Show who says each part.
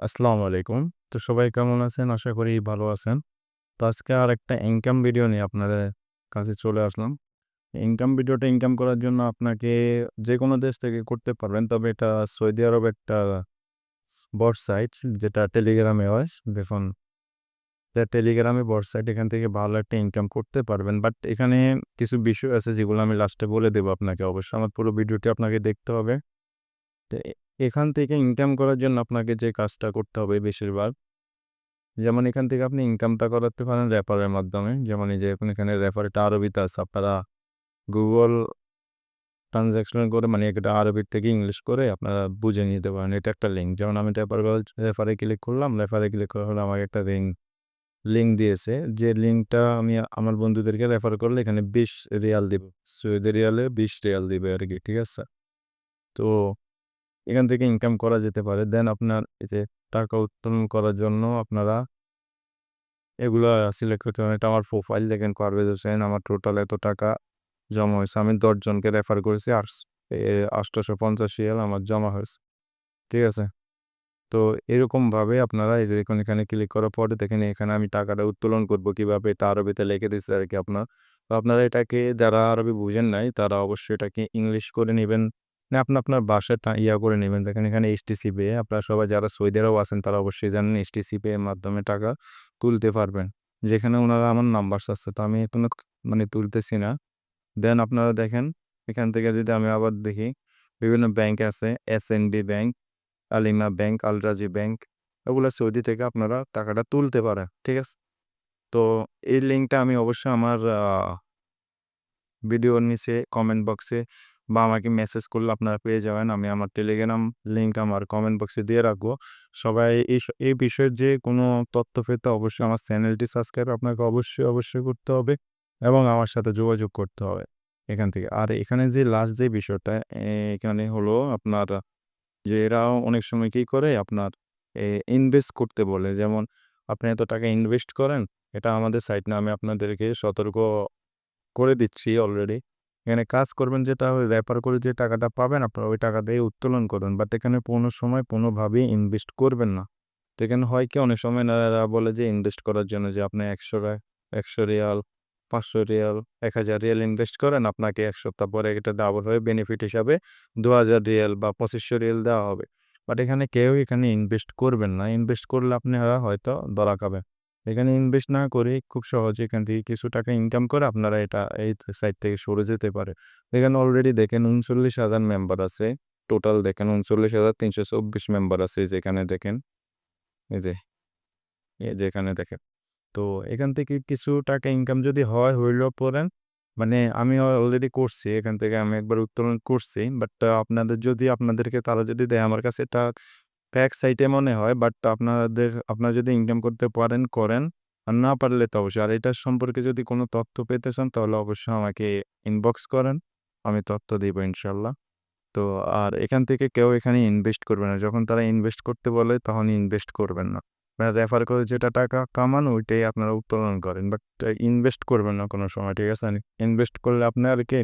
Speaker 1: আসসালামু আলাইকুম। তো সবাই কেমন আছেন? আশা করি ভালো আছেন। তো আজকে আর একটা ইনকাম ভিডিও নিয়ে আপনাদের কাছে চলে আসলাম। ইনকাম ভিডিওটা ইনকাম করার জন্য আপনাকে যে কোনো দেশ থেকে করতে পারবেন। তবে এটা সৌদি আরব একটা বট সাইট যেটা টেলিগ্রামে হয়। দেখুন, এটা টেলিগ্রামে বট সাইট এখান থেকে ভালো একটা ইনকাম করতে পারবেন। বাট এখানে কিছু বিষয় আছে যেগুলো আমি লাস্টে বলে দেবো আপনাকে। অবশ্যই আমার পুরো ভিডিওটি আপনাকে দেখতে হবে। এখান থেকে ইনকাম করার জন্য আপনাকে যে কাজটা করতে হবে বেশিরভাগ, যেমন এখান থেকে আপনি ইনকামটা করাতে পারেন রেফারের মাধ্যমে। যেমন এই যে এখন এখানে রেফার এটা আরবিতে আছে। আপনারা গুগল ট্রান্সলেশন করে মানে এটা আরবির থেকে ইংলিশ করে আপনারা বুঝে নিতে পারেন। এটা একটা লিঙ্ক। যেমন আমি রেফার রেফারে ক্লিক করলাম। রেফারে ক্লিক করার হলে আমাকে একটা লিঙ্ক লিঙ্ক দিয়েছে। যে লিঙ্কটা আমি আমার বন্ধুদেরকে রেফার করলে এখানে ২০ রিয়াল দিবে। সৌদি রিয়ালে ২০ রিয়াল দিবে আর কি, ঠিক আছে? তো এখান থেকে ইনকাম করা যেতে পারে। দেন আপনার এই যে টাকা উত্তোলন করার জন্য আপনারা এগুলা সিলেক্ট করতে পারেন। এটা আমার প্রোফাইল দেখেন পারভেজ হোসেন। আমার টোটাল এত টাকা জমা হয়েছে। আমি দশজনকে রেফার করেছি। আটশ এ ৮৫০ রিয়াল আমার জমা হয়েছে। ঠিক আছে? তো এরকমভাবে আপনারা এই যে এখানে ক্লিক করার পরে দেখেন, এখানে আমি টাকাটা উত্তোলন করব কীভাবে, এটা আরবিতে লিখে দিচ্ছে আর কি আপনার। তো আপনারা এটাকে, যারা আরবি বুঝেন নাই, তারা অবশ্যই এটাকে ইংলিশ করে নিবেন। না আপনি আপনার বাসায় টা ইয়া করে নেবেন দেখেন এখানে এইচটিসি পে আপনারা সবাই যারা সৌদি আরব আছেন তারা অবশ্যই জানেন এইচটিসি পে এর মাধ্যমে টাকা তুলতে পারবেন। যেখানে ওনারা আমার নাম্বার চাচ্ছে তো আমি এখনও মানে তুলতেছি না। দেন আপনারা দেখেন এখান থেকে যদি আমি আবার দেখি বিভিন্ন ব্যাংক আছে। SNB bank, Alinma bank, Al Rajhi bank এগুলা সৌদি থেকে আপনারা টাকাটা তুলতে পারেন। ঠিক আছে? তো এই লিঙ্কটা আমি অবশ্যই আমার ভিডিওর নিচে কমেন্ট বক্সে বা আমাকে মেসেজ করলে আপনারা পেয়ে যাবেন। আমি আমার টেলিগ্রাম লিঙ্ক আমার কমেন্ট বক্সে দিয়ে রাখব। সবাই এই এই বিষয়ের যে কোনো তথ্য পেতে অবশ্যই আমার চ্যানেলটি সাবস্ক্রাইব আপনাকে অবশ্যই, অবশ্যই করতে হবে এবং আমার সাথে যোগাযোগ করতে হবে এখান থেকে। আর এখানে যে লাস্ট যে বিষয়টা এখানে হলো আপনার যে এরাও অনেক সময় কী করে আপনার ইনভেস্ট করতে বলে। যেমন আপনি এত টাকা ইনভেস্ট করেন। এটা আমাদের সাইট না। আমি আপনাদেরকে সতর্ক করে দিচ্ছি অলরেডি। এখানে কাজ করবেন যেটা ওই রেফার করে যে টাকাটা পাবেন আপনারা ওই টাকা দিয়ে উত্তোলন করবেন। বাট এখানে কোনো সময় কোনোভাবেই ইনভেস্ট করবেন না। তো এখানে হয় কি অনেক সময় এনারা বলে যে ইনভেস্ট করার জন্য যে আপনি ১০০ টা ১০০ রিয়াল, ৫০০ রিয়াল, ১০০০ রিয়াল ইনভেস্ট করেন আপনাকে এক সপ্তাহ পরে এটা ডাবল হয়ে বেনিফিট হিসাবে ২০০০ রিয়াল বা পঁচিশশো রিয়াল দেওয়া হবে। বাট এখানে কেউ এখানে ইনভেস্ট করবেন না। ইনভেস্ট করলে আপনারা হয়তো ধরা খাবেন। এখানে ইনভেস্ট না করে খুব সহজে এখান থেকে কিছু টাকা ইনকাম করে আপনারা এটা এই সাইট থেকে সরে যেতে পারে। এখানে অলরেডি দেখেন ৩৯,০০০ মেম্বার আছে। টোটাল দেখেন ৩৯,৩২৪ মেম্বার আছে যেখানে দেখেন। এই যে, এই যে এখানে দেখেন। তো এখান থেকে কিছু টাকা ইনকাম যদি হয় হইলেও পড়েন মানে আমি অলরেডি করছি। এখান থেকে আমি একবার উত্তোলন করছি। বাট আপনাদের যদি আপনাদেরকে তারা যদি দেয় আমার কাছে এটা ফেক সাইটে মনে হয়। বাট আপনাদের, আপনারা যদি ইনকাম করতে পারেন, করেন। আর না পারলে তো অবশ্যই। আর এটার সম্পর্কে যদি কোনো তথ্য পেতে চান, তাহলে অবশ্যই আমাকে ইনবক্স করেন। আমি তথ্য দিব ইনশাল্লাহ তো আর এখান থেকে কেউ এখানে ইনভেস্ট করবে না। যখন তারা ইনভেস্ট করতে বলে, তখন ইনভেস্ট করবেন না। আপনারা রেফার করে যেটা টাকা কামান, ওইটাই আপনারা উত্তোলন করেন। বাট ইনভেস্ট করবেন না কোনো সময়। ঠিক আছে? ইনভেস্ট করলে আপনার কি